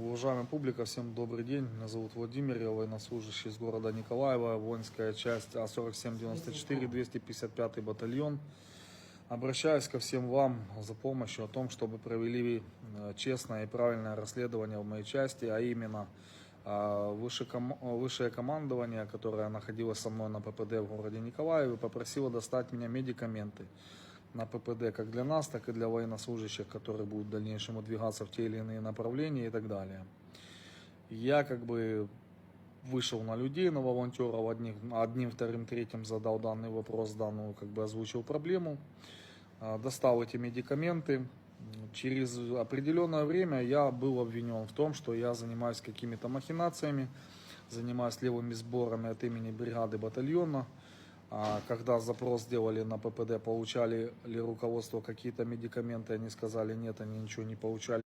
Уважаемая публика, всем добрый день. Меня зовут Владимир, я военнослужащий из города Николаева, воинская часть А А4794, 255 батальон. Обращаюсь ко всем вам за помощью о том, чтобы провели э, честное и правильное расследование в моей части, а именно э, высшее командование, которое находилось со мной на ППД в городе Николаеве, попросило достать меня медикаменты на ППД как для нас, так и для военнослужащих, которые будут в дальнейшем выдвигаться в те или иные направления и так далее. Я как бы вышел на людей, на волонтеров, одним, одним, вторым, третьим задал данный вопрос, данную как бы озвучил проблему, а, достал эти медикаменты. Через определенное время я был обвинен в том, что я занимаюсь какими-то махинациями, занимаюсь левыми сборами от имени бригады батальона. А Когда запрос сделали на ППД, получали ли руководство какие-то медикаменты, они сказали нет, они ничего не получали,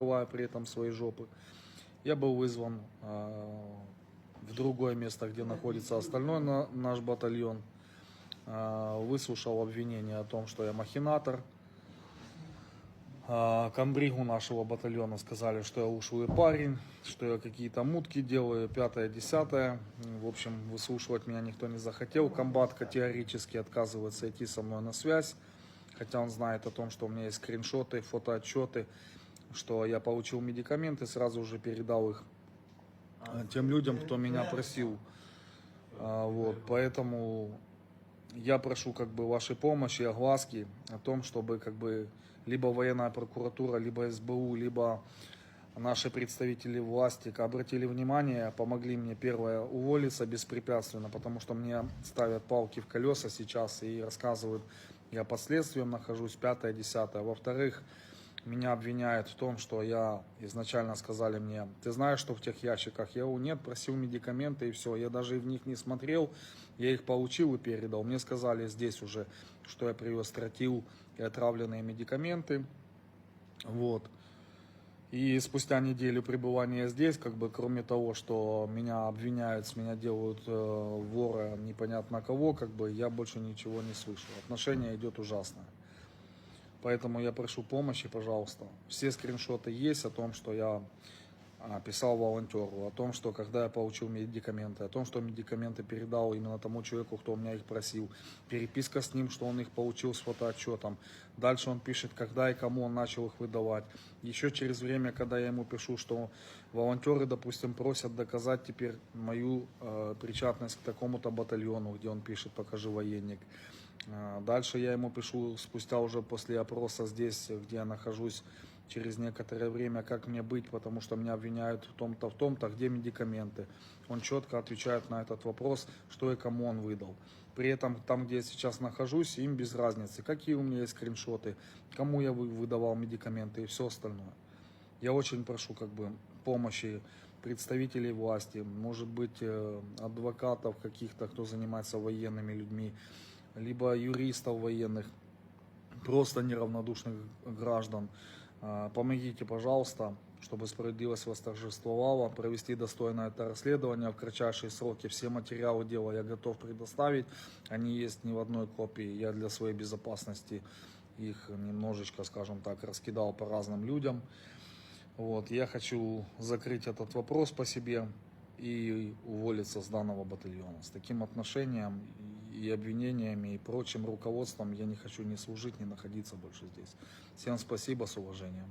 при этом свои жопы. Я был вызван э, в другое место, где находится остальной на- наш батальон. Э, Выслушал обвинение о том, что я махинатор. А, Комбригу нашего батальона сказали, что я ушлый парень, что я какие-то мутки делаю, пятое, десятое. В общем, выслушивать меня никто не захотел. Комбат категорически отказывается идти со мной на связь, хотя он знает о том, что у меня есть скриншоты, фотоотчеты, что я получил медикаменты, сразу же передал их а, тем людям, кто меня просил. А, Вот, поэтому я прошу как бы вашей помощи, огласки о том, чтобы как бы либо военная прокуратура, либо СБУ, либо наши представители власти обратили внимание, помогли мне первое уволиться беспрепятственно, потому что мне ставят палки в колеса сейчас и рассказывают, я под следствием нахожусь, пятое, десятое. Во-вторых, меня обвиняют в том, что я изначально сказали мне, ты знаешь, что в тех ящиках? Я говорю, нет, просил медикаменты и все. Я даже в них не смотрел, я их получил и передал. Мне сказали здесь уже, что я привез тротил и отравленные медикаменты. Вот. И спустя неделю пребывания здесь, как бы кроме того, что меня обвиняют, с меня делают э, вора непонятно кого, как бы я больше ничего не слышу. Отношение идет ужасное. Поэтому я прошу помощи, пожалуйста. Все скриншоты есть о том, что я а, писал волонтеру, о том, что когда я получил медикаменты, о том, что медикаменты передал именно тому человеку, кто у меня их просил. Переписка с ним, что он их получил с фотоотчетом. Дальше он пишет, когда и кому он начал их выдавать. Еще через время, когда я ему пишу, что волонтеры, допустим, просят доказать теперь мою э, причастность к такому-то батальону, где он пишет, покажи военник. А, Дальше я ему пишу спустя уже после опроса здесь, где я нахожусь, через некоторое время, как мне быть, потому что меня обвиняют в том-то, в том-то, где медикаменты. Он четко отвечает на этот вопрос, что и кому он выдал. При этом там, где я сейчас нахожусь, им без разницы, какие у меня есть скриншоты, кому я вы- выдавал медикаменты и все остальное. Я очень прошу как бы помощи представителей власти, может быть э, адвокатов каких-то, кто занимается военными людьми, либо юристов военных, просто неравнодушных граждан. А, Помогите, пожалуйста, чтобы справедливость восторжествовала, провести достойное это расследование в кратчайшие сроки. Все материалы дела я готов предоставить. Они есть не в одной копии. Я для своей безопасности их немножечко, скажем так, раскидал по разным людям. Вот, я хочу закрыть этот вопрос по себе и уволиться с данного батальона. С таким отношением и обвинениями и прочим руководством я не хочу ни служить, ни находиться больше здесь. Всем спасибо, с уважением.